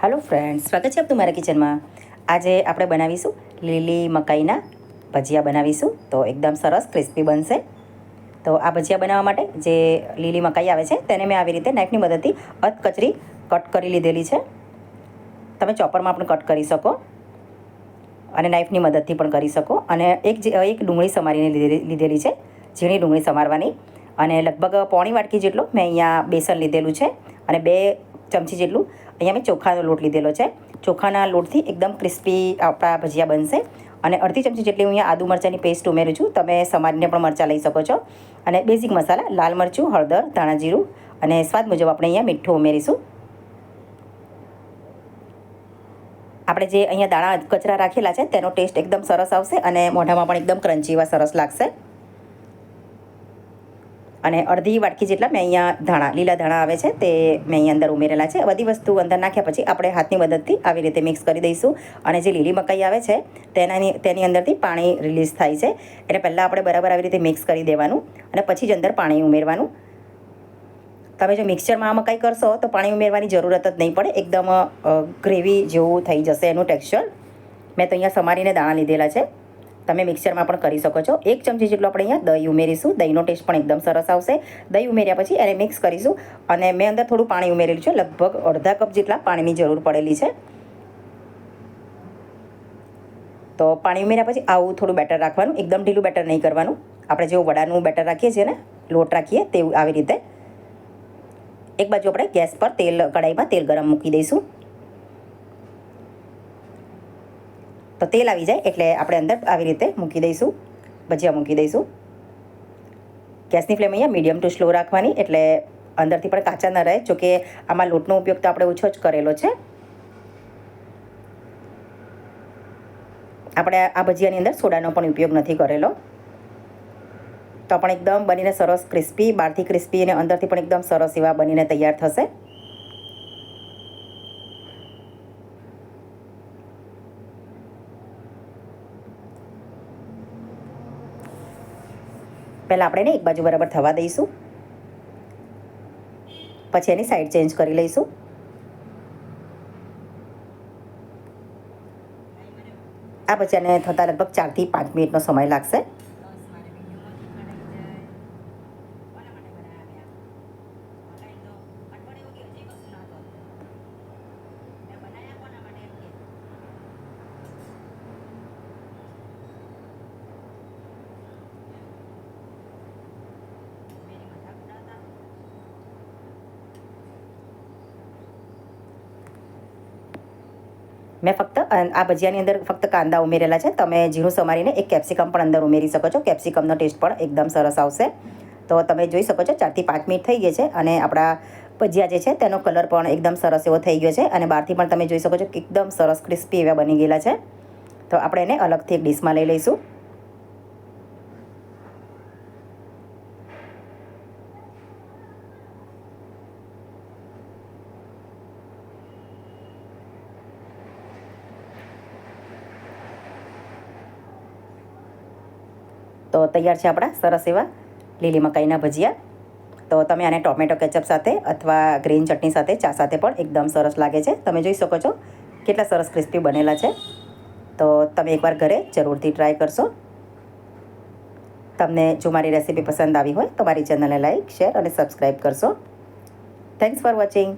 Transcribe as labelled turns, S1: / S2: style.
S1: Hello friends સ્વાગત છે આપનું મારા કિચનમાં આજે આપણે બનાવીશું લીલી મકાઈના ભજીયા બનાવીશું. તો એકદમ સરસ ક્રિસ્પી બનશે. તો આ ભજીયા બનાવવા માટે જે લીલી મકાઈ આવે છે, તેને મેં આવી રીતે નાઇફની મદદથી અધકચરી કટ કરી લીધેલી છે. તમે ચોપરમાં પણ કટ કરી શકો અને નાઇફની મદદથી પણ કરી શકો. અને એક જે, એક ડુંગળી સમારીને લીધેલી છે, ઝીણી ડુંગળી સમારવાની. અને લગભગ પોણી વાટકી જેટલું મેં અહીંયા બેસન લીધેલું છે અને બે ચમચી જેટલું અહીંયા મેં ચોખાનો લોટ લીધેલો છે. ચોખાના લોટથી એકદમ ક્રિસ્પી આપણા ભજીયા બનશે. અને અડધી ચમચી જેટલી હું અહીંયા આદુ મરચાંની પેસ્ટ ઉમેરું છું. તમે સમારીને પણ મરચાં લઈ શકો છો. અને બેઝિક મસાલા લાલ મરચું, હળદર, ધાણા જીરું અને સ્વાદ મુજબ આપણે અહીંયા મીઠું ઉમેરીશું. આપણે જે અહીંયા દાણા કચરા રાખેલા છે, તેનો ટેસ્ટ એકદમ સરસ આવશે અને મોઢામાં પણ એકદમ ક્રન્ચી એવા સરસ લાગશે. અને અડધી વાટકી જેટલા મેં અહીંયા ધાણા, લીલા ધાણા આવે છે તે મેં અહીં અંદર ઉમેરેલા છે. બધી વસ્તુ અંદર નાખ્યા પછી આપણે હાથની મદદથી આવી રીતે મિક્સ કરી દઈશું અને જે લીલી મકાઈ આવે છે તેનાની, તેની અંદરથી પાણી રિલીઝ થાય છે. એટલે પહેલાં આપણે બરાબર આવી રીતે મિક્સ કરી દેવાનું અને પછી જ અંદર પાણી ઉમેરવાનું. તમે જો મિક્સચરમાં આ મકાઈ કરશો તો પાણી ઉમેરવાની જરૂરત જ નહીં પડે. એકદમ ગ્રેવી જેવું થઈ જશે એનું ટેક્સચર. મેં તો અહીંયા સમારીને દાણા લીધેલા છે. તમે મિક્સરમાં પણ કરી શકો છો. એક ચમચી જેટલું આપણે અહીંયા દહીં ઉમેરીશું. દહીંનો ટેસ્ટ પણ એકદમ સરસ આવશે. દહીં ઉમેર્યા પછી એને મિક્સ કરીશું અને મેં અંદર થોડું પાણી ઉમેરેલું છે. લગભગ અડધા કપ જેટલા પાણીની જરૂર પડેલી છે. તો પાણી ઉમેર્યા પછી આવું થોડું બેટર રાખવાનું. એકદમ ઢીલું બેટર નહીં કરવાનું. આપણે જેવું વડાનું બેટર રાખીએ છીએ ને, લોટ રાખીએ તેવું આવી રીતે. એક બાજુ આપણે ગેસ પર તેલ, કઢાઈમાં તેલ ગરમ મૂકી દઈશું. તો તેલ આવી જાય એટલે આપણે અંદર આવી રીતે મૂકી દઈશું, ભજીયા મૂકી દઈશું. ગેસની ફ્લેમ અહીંયા મીડિયમ ટુ સ્લો રાખવાની એટલે અંદરથી પણ કાચા ન રહે, જોકે આમાં લોટનો ઉપયોગ તો આપણે ઓછો જ કરેલો છે. આપણે આ ભજીયાની અંદર સોડાનો પણ ઉપયોગ નથી કરેલો. તો પણ એકદમ બનીને સરસ ક્રિસ્પી, બહારથી ક્રિસ્પી અને અંદરથી પણ એકદમ સરસ એવા બનીને તૈયાર થશે. પહેલાં આપણે એને એક બાજુ બરાબર થવા દઈશું. પછી એની સાઈડ ચેન્જ કરી લઈશું. આ પછી એને થતાં લગભગ ચારથી પાંચ મિનિટનો સમય લાગશે. મેં ફક્ત આ ભજીયાની અંદર ફક્ત કાંદા ઉમેરેલા છે. તમે ઝીણું સમારીને એક કેપ્સિકમ પણ અંદર ઉમેરી શકો છો. કેપ્સિકમનો ટેસ્ટ પણ એકદમ સરસ આવશે. તો તમે જોઈ શકો છો, ચારથી પાંચ મિનિટ થઈ ગઈ છે અને આપણા ભજીયા જે છે તેનો કલર પણ એકદમ સરસ એવો થઈ ગયો છે અને બહારથી પણ તમે જોઈ શકો છો કે એકદમ સરસ ક્રિસ્પી એવા બની ગયેલા છે. તો આપણે એને અલગથી એક ડીશમાં લઈ લઈશું. તો તૈયાર છે આપણા સરસ એવા લીલી મકાઈના ભજીયા. તો તમે આને ટોમેટો કેચઅપ સાથે અથવા ગ્રીન ચટણી સાથે, ચા સાથે પણ એકદમ સરસ લાગે છે. તમે જોઈ શકો છો કેટલા સરસ ક્રિસ્પી બનેલા છે. તો તમે એકવાર ઘરે જરૂરથી ટ્રાય કરશો. તમને જો મારી રેસીપી પસંદ આવી હોય તો મારી ચેનલને લાઇક શેર અને સબસ્ક્રાઈબ કરશો. Thanks for watching